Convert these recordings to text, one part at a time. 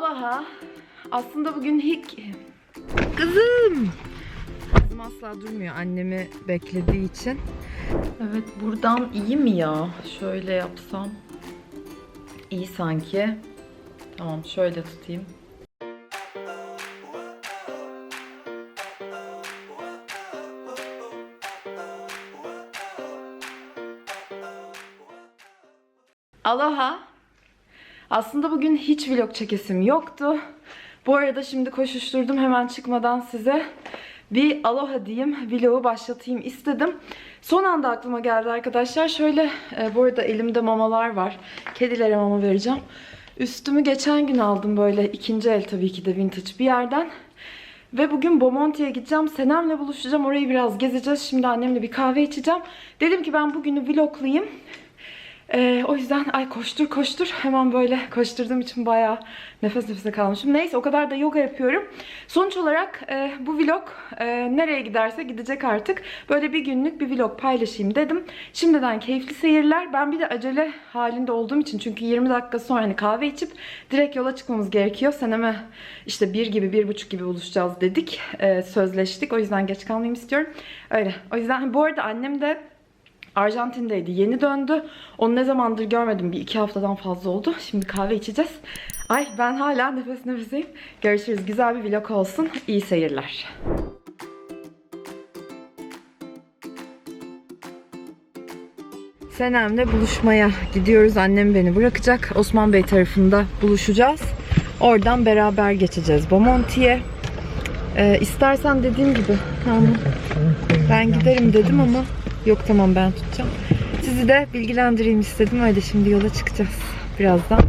Aloha. Aslında bugün hiç... Kızım! Kızım asla durmuyor annemi beklediği için. Evet buradan iyi mi ya? Şöyle yapsam. İyi sanki. Tamam şöyle tutayım. Aloha. Aslında bugün hiç vlog çekesim yoktu. Bu arada şimdi koşuşturdum hemen çıkmadan size bir aloha diyeyim, vlogu başlatayım istedim. Son anda aklıma geldi arkadaşlar. Şöyle, e, bu arada elimde mamalar var. Kedilere mama vereceğim. Üstümü geçen gün aldım böyle ikinci el tabii ki de vintage bir yerden. Ve bugün Bomonti'ye gideceğim. Senem'le buluşacağım. Orayı biraz gezeceğiz. Şimdi annemle bir kahve içeceğim. Dedim ki ben bugünü vloglayayım. Ee, o yüzden ay koştur koştur hemen böyle koşturduğum için bayağı nefes nefese kalmışım. Neyse o kadar da yoga yapıyorum. Sonuç olarak e, bu vlog e, nereye giderse gidecek artık. Böyle bir günlük bir vlog paylaşayım dedim. Şimdiden keyifli seyirler. Ben bir de acele halinde olduğum için çünkü 20 dakika sonra hani kahve içip direkt yola çıkmamız gerekiyor. Seneme işte bir gibi bir buçuk gibi buluşacağız dedik. E, sözleştik. O yüzden geç kalmayayım istiyorum. Öyle. O yüzden bu arada annem de Arjantin'deydi. Yeni döndü. Onu ne zamandır görmedim. Bir iki haftadan fazla oldu. Şimdi kahve içeceğiz. Ay ben hala nefes nefeseyim. Görüşürüz. Güzel bir vlog olsun. İyi seyirler. Senem'le buluşmaya gidiyoruz. Annem beni bırakacak. Osman Bey tarafında buluşacağız. Oradan beraber geçeceğiz Bomonti'ye. Ee, istersen dediğim gibi tamam. Ben giderim dedim ama yok tamam ben tutacağım. Sizi de bilgilendireyim istedim. Öyle şimdi yola çıkacağız birazdan.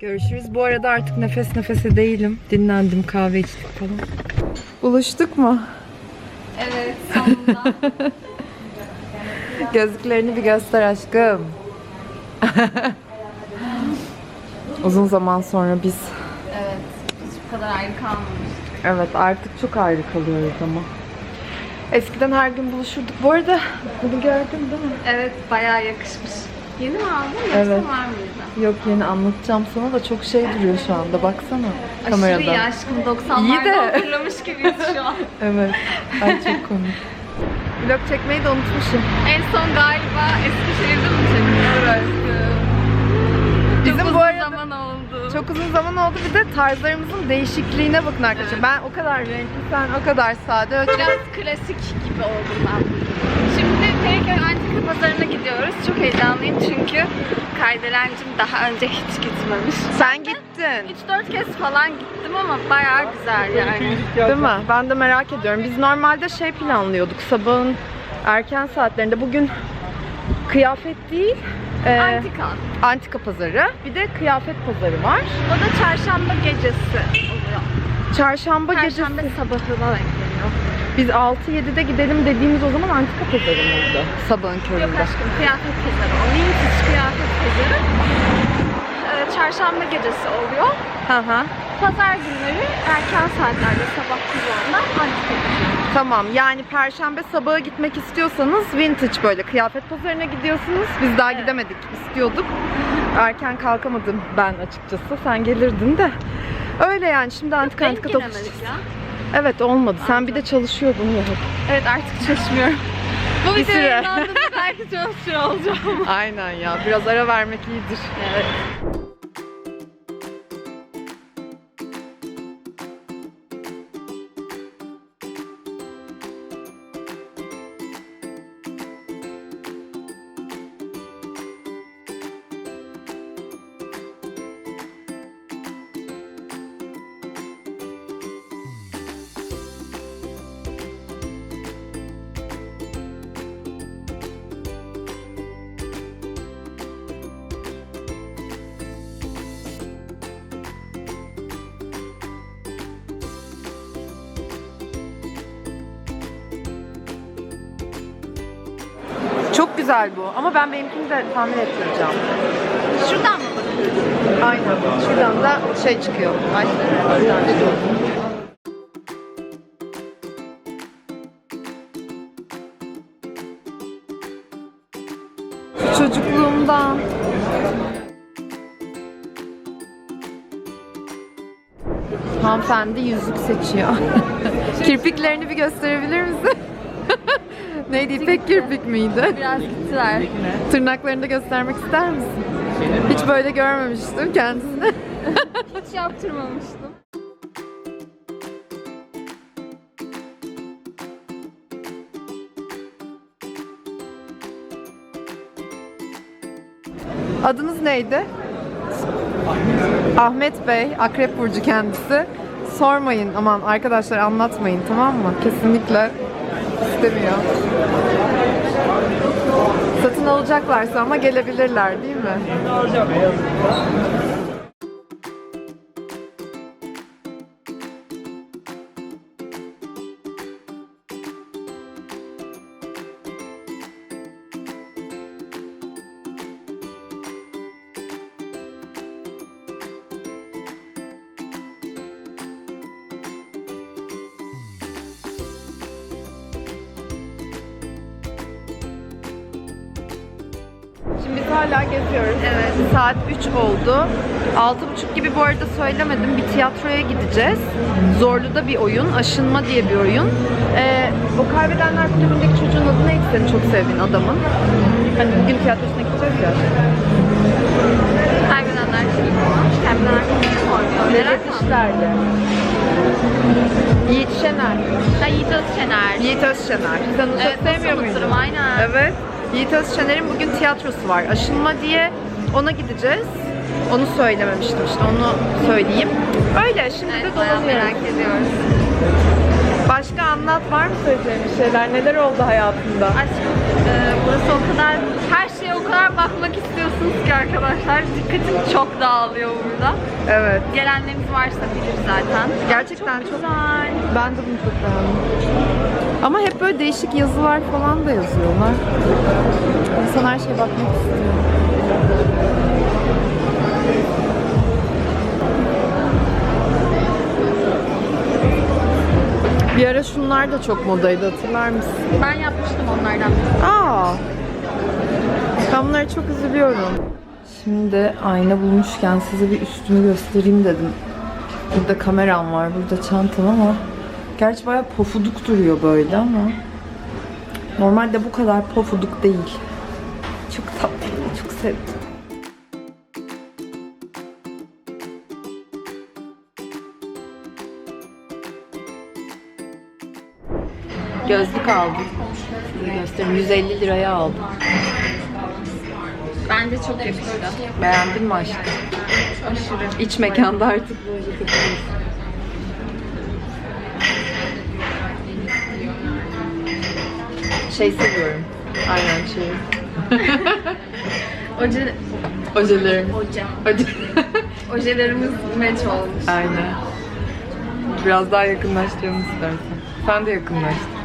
Görüşürüz. Bu arada artık nefes nefese değilim. Dinlendim, kahve içtik falan. Buluştuk mu? Evet sonunda. Gözlüklerini bir göster aşkım. Uzun zaman sonra biz evet hiç bu kadar ayrı kalmamıştık. evet artık çok ayrı kalıyoruz ama. Eskiden her gün buluşurduk. Bu arada bunu gördün değil mi? Evet bayağı yakışmış. Yeni mi aldın yoksa Evet. var mıydı? Yok yeni anlatacağım sana da çok şey duruyor şu anda. Baksana kamerada. Aşırı iyi aşkım 90'larda İyi de. hatırlamış gibiyiz şu an. Evet. Ay çok komik. Vlog çekmeyi de unutmuşum. en son galiba Eskişehir'de mi çekiyoruz? Bizim Çok bu uzun arada zaman oldu. Çok uzun zaman oldu. Bir de tarzlarımızın değişikliğine bakın arkadaşlar. Ben o kadar renkli, sen o kadar sade. Biraz klasik gibi oldum ben. Şimdi Feriköy Antika Pazarı'na gidiyoruz. Çok heyecanlıyım çünkü Kaydelen'cim daha önce hiç gitmemiş. Sen gittin. 3-4 kez falan gittim ama bayağı güzel yani. Değil mi? Ben de merak ediyorum. Biz normalde şey planlıyorduk. Sabahın erken saatlerinde. Bugün kıyafet değil. e, Antika. antika pazarı. Bir de kıyafet pazarı var. O da çarşamba gecesi oluyor. Çarşamba Perşembe gecesi. sabahına ekleniyor. Biz 6-7'de gidelim dediğimiz o zaman antika pazarı mıydı? Sabahın Yok köründe. aşkım kıyafet pazarı. O vintage kıyafet pazarı. Çarşamba gecesi oluyor. Hı hı. Pazar günleri erken saatlerde sabah 9'da antika pazarı. Tamam yani perşembe sabahı gitmek istiyorsanız vintage böyle kıyafet pazarına gidiyorsunuz. Biz daha Evet. gidemedik istiyorduk. Erken kalkamadım ben açıkçası. Sen gelirdin de. Öyle yani şimdi antika Denk antika gelemedik dolaşacağız. ya. Evet olmadı. Sen bir de çalışıyordun ya. Evet artık çalışmıyorum. Bu Bir video süre. yayınlandığında belki çalışıyor olacağım. Aynen ya. Biraz ara vermek iyidir. Evet. Güzel bu. Ama ben benimkini de tamir ettireceğim. Şuradan mı bakıyorsun? Aynen. Şuradan da şey çıkıyor. Ay. Çocukluğumdan. Hanımefendi yüzük seçiyor. Kirpiklerini bir gösterebilir misin? Neydi? İpek kirpik miydi? Biraz gittiler. Tırnaklarını da göstermek ister misin? Hiç böyle görmemiştim kendisini. Hiç yaptırmamıştım. Adınız neydi? Ahmet Bey, Akrep Burcu kendisi. Sormayın aman arkadaşlar anlatmayın tamam mı? Kesinlikle istemiyor. Satın alacaklarsa ama gelebilirler değil mi? Hala geziyoruz. Evet. Saat 3 oldu. 6.30 gibi bu arada söylemedim. Bir tiyatroya gideceğiz. Zorlu'da bir oyun. Aşınma diye bir oyun. Ee, o Kaybedenler Kulübü'ndeki çocuğun adı neydi senin çok sevdiğin adamın? Hani bugün tiyatrosuna gideceğiz ya. Kaybedenler kim? Kaybedenler kim oynuyor? Mı? İşlerdi. Yiğit Şener. Ha Yiğit Özçener. Yiğit Özşener. Sen onu çok Evet, sevmiyor muydun? aynen. Evet. Yiğit Özşener'in bugün tiyatrosu var. Aşınma diye ona gideceğiz. Onu söylememiştim işte onu söyleyeyim. Öyle şimdi Evet, de dolanıyoruz. merak ediyoruz. Başka anlat var mı söyleyeceğin bir şeyler? Neler oldu hayatında? Aşkım e, burası o kadar, her şeye o kadar bakmak istiyorsunuz ki arkadaşlar. Dikkatim çok dağılıyor burada. Evet. Gelenleriniz varsa bilir zaten. Gerçekten çok, Güzel. ben de bunu çok beğendim. Ama hep böyle değişik yazılar falan da yazıyorlar. İnsan her şeye bakmak istiyor. Bir ara şunlar da çok modaydı hatırlar mısın? Ben yapmıştım onlardan. Aa. Ben bunlara çok üzülüyorum. Şimdi ayna bulmuşken size bir üstümü göstereyim dedim. Burada kameram var, burada çantam ama gerçi bayağı pofuduk duruyor böyle ama normalde bu kadar pofuduk değil. Çok tatlı, çok sevdim. Gözlük aldım. Size göstereyim. 150 liraya aldım. Bence çok yakıştı. Beğendin mi aşkım? Aşırı. İç mekanda artık böyle. Şey seviyorum. Aynen şey. Oje, Ojelerim. oje. Oje. Ojelerimiz match olmuş. Aynen. Biraz daha yakınlaştıralım istersen. Sen de yakınlaştır.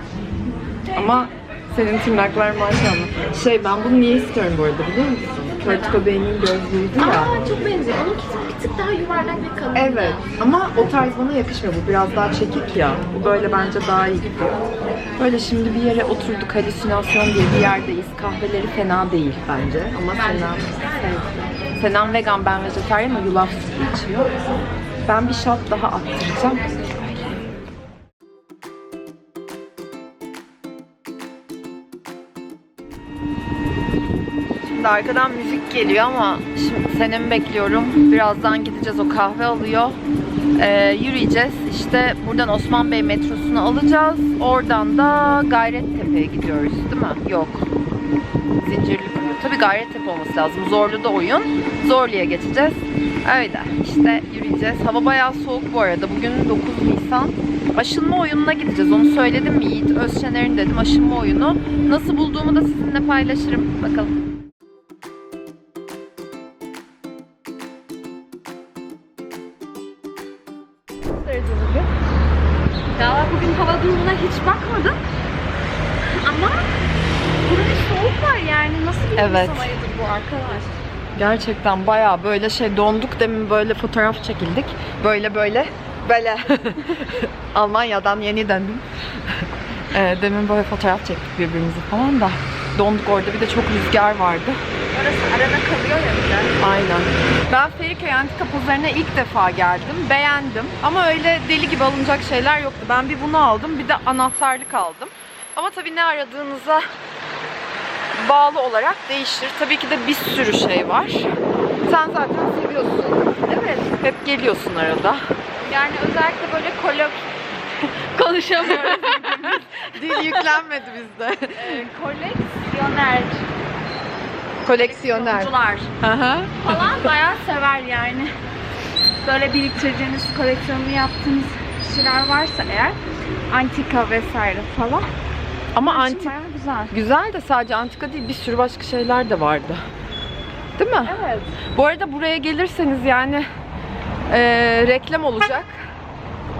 Ama senin tırnaklar maşallah. Şey ben bunu niye istiyorum bu arada biliyor musun? Kurt Cobain'in gözlüğüydü ya. Aa çok benziyor. Onunki bir tık daha yuvarlak ve kalın. Evet ama o tarz bana yakışmıyor. Bu biraz daha çekik ya. Bu böyle bence daha iyi gidiyor. Böyle şimdi bir yere oturduk. Halüsinasyon diye bir yerdeyiz. Kahveleri fena değil bence. Ama Senem, Senem vegan, ben vejetaryen ama yulaf sütü içiyor. Ben bir shot daha attıracağım. Arkadan müzik geliyor ama şimdi Senem'i bekliyorum. Birazdan gideceğiz o kahve alıyor. Ee, yürüyeceğiz. İşte buradan Osman Bey metrosunu alacağız. Oradan da Gayrettepe'ye gidiyoruz değil mi? Yok. Zincirlikuyu. Tabii Gayrettepe olması lazım. Zorlu'da oyun. Zorlu'ya geçeceğiz. Öyle. İşte yürüyeceğiz. Hava bayağı soğuk bu arada. Bugün 9 Nisan. Aşınma oyununa gideceğiz. Onu söyledim mi Yiğit Özşener'in dedim aşınma oyunu. Nasıl bulduğumu da sizinle paylaşırım. Bakalım. Ya bugün hava durumuna hiç bakmadım. Ama burada soğuk var yani. Nasıl bir Evet. Nisan ayıdır bu arkadaş? Gerçekten bayağı böyle şey donduk demin böyle fotoğraf çekildik. Böyle böyle böyle Almanya'dan yeni döndüm. Ee, demin böyle fotoğraf çektik birbirimizi falan da donduk orada bir de çok rüzgar vardı. Orası arada kalıyor ya bir de. Aynen. Ben Feriköy Antika Pazarı'na ilk defa geldim. Beğendim. Ama öyle deli gibi alınacak şeyler yoktu. Ben bir bunu aldım, bir de anahtarlık aldım. Ama tabii ne aradığınıza bağlı olarak değişir. Tabii ki de bir sürü şey var. Sen zaten seviyorsun. Evet. Hep geliyorsun arada. Yani özellikle böyle kolok konuşamıyoruz. Dil yüklenmedi bizde. Ee, koleksiyoner Koleksiyoner. falan bayağı sever yani. Böyle biriktirdiğiniz, koleksiyonunu yaptığınız kişiler varsa eğer antika vesaire falan. Ama antik Bayağı güzel. güzel de sadece antika değil bir sürü başka şeyler de vardı. Değil mi? Evet. Bu arada buraya gelirseniz yani eee, reklam olacak.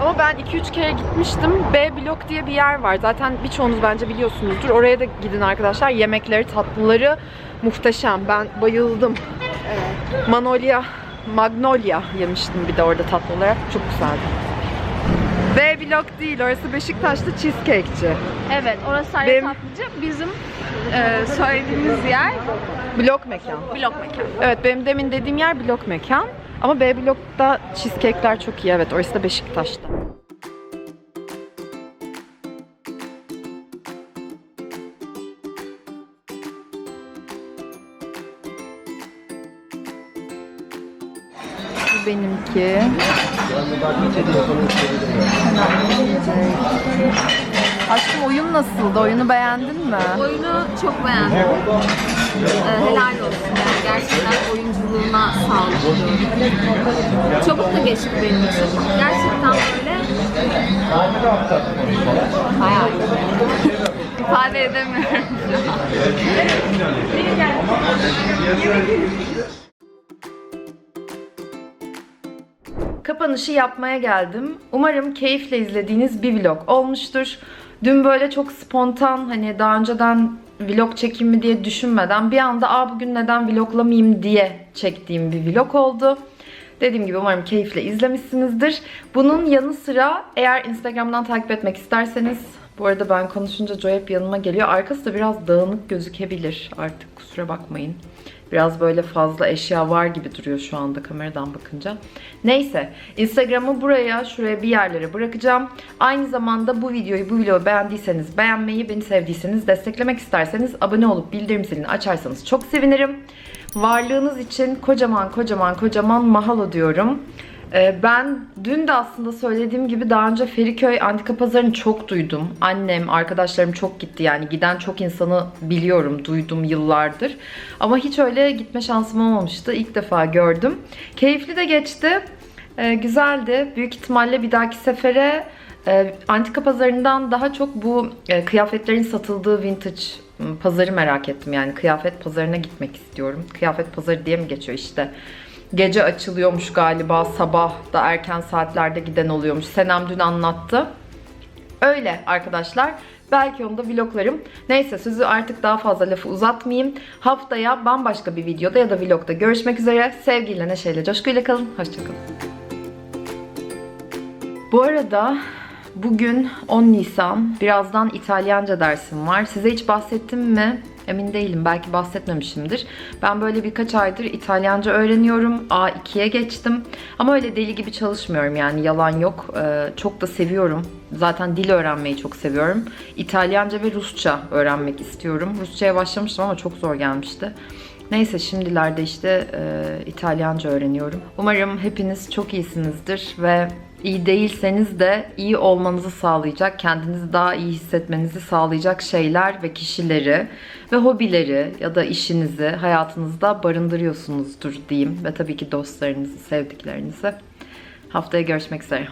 Ama ben 2-3 kere gitmiştim. B blok diye bir yer var. Zaten birçoğunuz bence biliyorsunuzdur. Oraya da gidin arkadaşlar. Yemekleri, tatlıları muhteşem. Ben bayıldım. Evet. Manolya, Magnolia yemiştim bir de orada tatlı olarak. Çok güzeldi. B blok değil. Orası Beşiktaş'ta cheesecake'ci. Evet, orası ayrı Benim- tatlıcı. Bizim e, söylediğimiz yer Blok mekan. blok mekan. Evet benim demin dediğim yer blok mekan. Ama B blokta cheesecake'ler çok iyi. Evet orası da Beşiktaş'ta. Bu benimki. Aşkım oyun nasıldı? Oyunu beğendin mi? Oyunu çok beğendim. Ee, helal olsun yani oyunculuğuna sağlık diyorum. Çabuk da geçti benim için. Gerçekten böyle bayağı. İfade edemiyorum. Kapanışı yapmaya geldim. Umarım keyifle izlediğiniz bir vlog olmuştur. Dün böyle çok spontan hani daha önceden vlog çekeyim mi diye düşünmeden bir anda aa bugün neden vloglamayayım diye çektiğim bir vlog oldu. Dediğim gibi umarım keyifle izlemişsinizdir. Bunun yanı sıra eğer Instagram'dan takip etmek isterseniz bu arada ben konuşunca Joy hep yanıma geliyor. Arkası da biraz dağınık gözükebilir artık kusura bakmayın. Biraz böyle fazla eşya var gibi duruyor şu anda kameradan bakınca. Neyse Instagram'ı buraya şuraya bir yerlere bırakacağım. Aynı zamanda bu videoyu bu vlogu beğendiyseniz beğenmeyi, beni sevdiyseniz desteklemek isterseniz abone olup bildirim zilini açarsanız çok sevinirim. Varlığınız için kocaman kocaman kocaman mahalo diyorum. Ee, Ben dün de aslında söylediğim gibi daha önce Feriköy Antika Pazarı'nı çok duydum. Annem, arkadaşlarım çok gitti yani giden çok insanı biliyorum, duydum yıllardır. Ama hiç öyle gitme şansım olmamıştı. İlk defa gördüm. Keyifli de geçti. Ee, güzeldi. Büyük ihtimalle bir dahaki sefere e, Antika Pazarı'ndan daha çok bu e, kıyafetlerin satıldığı vintage pazarı merak ettim. Yani kıyafet pazarına gitmek istiyorum. Kıyafet pazarı diye mi geçiyor işte. Gece açılıyormuş galiba sabah da erken saatlerde giden oluyormuş. Senem dün anlattı. Öyle arkadaşlar. Belki onu da vloglarım. Neyse sözü artık daha fazla lafı uzatmayayım. Haftaya bambaşka bir videoda ya da vlogda görüşmek üzere. Sevgiyle, neşeyle, coşkuyla kalın. Hoşçakalın. Bu arada bugün 10 Nisan. Birazdan İtalyanca dersim var. Size hiç bahsettim mi? Emin değilim. Belki bahsetmemişimdir. Ben böyle birkaç aydır İtalyanca öğreniyorum. A2'ye geçtim. Ama öyle deli gibi çalışmıyorum yani yalan yok. Ee, çok da seviyorum. Zaten dil öğrenmeyi çok seviyorum. İtalyanca ve Rusça öğrenmek istiyorum. Rusça'ya başlamıştım ama çok zor gelmişti. Neyse şimdilerde işte e, İtalyanca öğreniyorum. Umarım hepiniz çok iyisinizdir ve iyi değilseniz de iyi olmanızı sağlayacak, kendinizi daha iyi hissetmenizi sağlayacak şeyler ve kişileri ve hobileri ya da işinizi hayatınızda barındırıyorsunuzdur diyeyim ve tabii ki dostlarınızı, sevdiklerinizi. Haftaya görüşmek üzere.